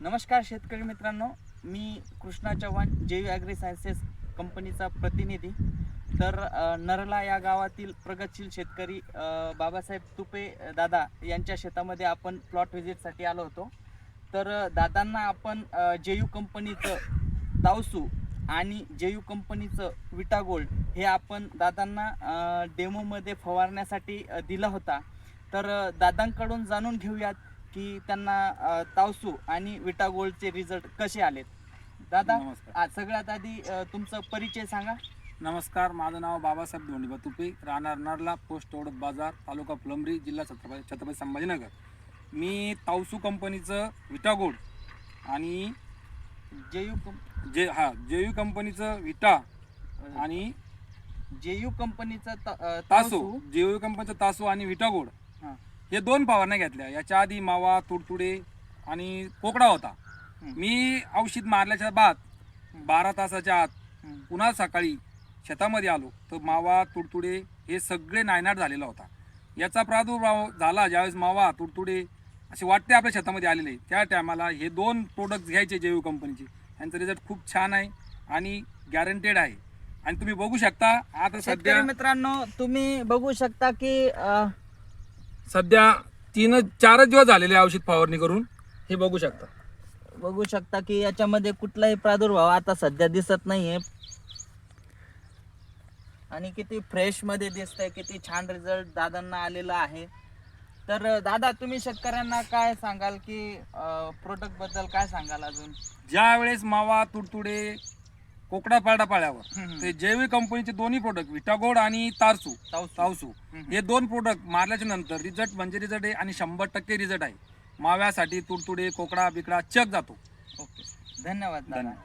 नमस्कार शेतकरी मित्रांनो मी Krishna Chavan JU agri sciences कंपनीचा प्रतिनिधी. तर नरला या गावातील प्रगतशील शेतकरी बाबासाहेब तुपे दादा यांच्या शेतामध्ये आपण प्लॉट व्हिजिटसाठी आलो होतो. तर दादांना आपण जेयू कंपनीचं तावसू आणि जेयू कंपनीचं विटा गोल्ड हे आपण दादांना डेमोमध्ये फवारण्यासाठी दिला होता. तर दादांकडून जाणून घेऊयात की त्यांना तावसू आणि विटा गोल्डचे रिझल्ट कसे आलेत? दादा नमस्कार. आ, सगळ्यात आधी अ, तुमचा परिचय सांगा. नमस्कार माझं नाव बाबासाहेब धोंडीबा तुपे राहणार नरला पोस्ट ओढत बाजार तालुका फुलंब्री जिल्हा छत्रपती छत्रपती संभाजीनगर. मी तावसू कंपनीचं विटागोड आणि जेयू कंप जे हा जेयू कंपनीचं विटा आणि जेयू कंपनीचा त- अ, तासू. तावसू जेयू कंपनीचं तासू आणि विटागोड हा. दोन फवारण्या घेतल्या. याच्या आधी मावा तुडतुडे आणि कोकडा होता. मी औषध मारल्याच्या बाद बारा तासाच्या आत. पुन्हा सकाळी शेतामध्ये आलो. तर मावा तुडतुडे हे सगळे नायनाट झालेला होता. याचा प्रादुर्भाव झाला ज्यावेळेस मावा तुडतुडे असे वाटते आपल्या शेतामध्ये आलेले. त्या टायमाला हे दोन प्रोडक्ट घ्यायचे जैव कंपनीचे यांचा रिझल्ट खूप छान आहे आणि गॅरंटेड आहे. आणि तुम्ही बघू शकता आता सध्या मित्रांनो तुम्ही बघू शकता की अ, सध्या तीन चारच दिवस झालेले औषध फवारणी करून. हे बघू शकता. बघू शकता की याच्यामध्ये कुठलाही प्रादुर्भाव आता सध्या दिसत नाहीये. आणि किती फ्रेशमध्ये दिसतंय किती छान रिझल्ट दादांना आलेला आहे. तर दादा तुम्ही शेतकऱ्यांना काय सांगाल की प्रोडक्टबद्दल काय सांगाल अजून? ज्या वेळेस मावा तुडतुडे कोकडा पाडा पाळ्यावर. ते जैविक कंपनीचे दोन्ही प्रोडक्ट विटागोड आणि तारसू. तावसू. हे दोन प्रोडक्ट मारल्याच्या नंतर रिझल्ट म्हणजे रिझल्ट आहे आणि शंभर टक्के रिझल्ट आहे. माव्यासाठी तुडतुडे कोकडा बिकडा चक जातो. ओके. धन्यवाद धन्यवाद.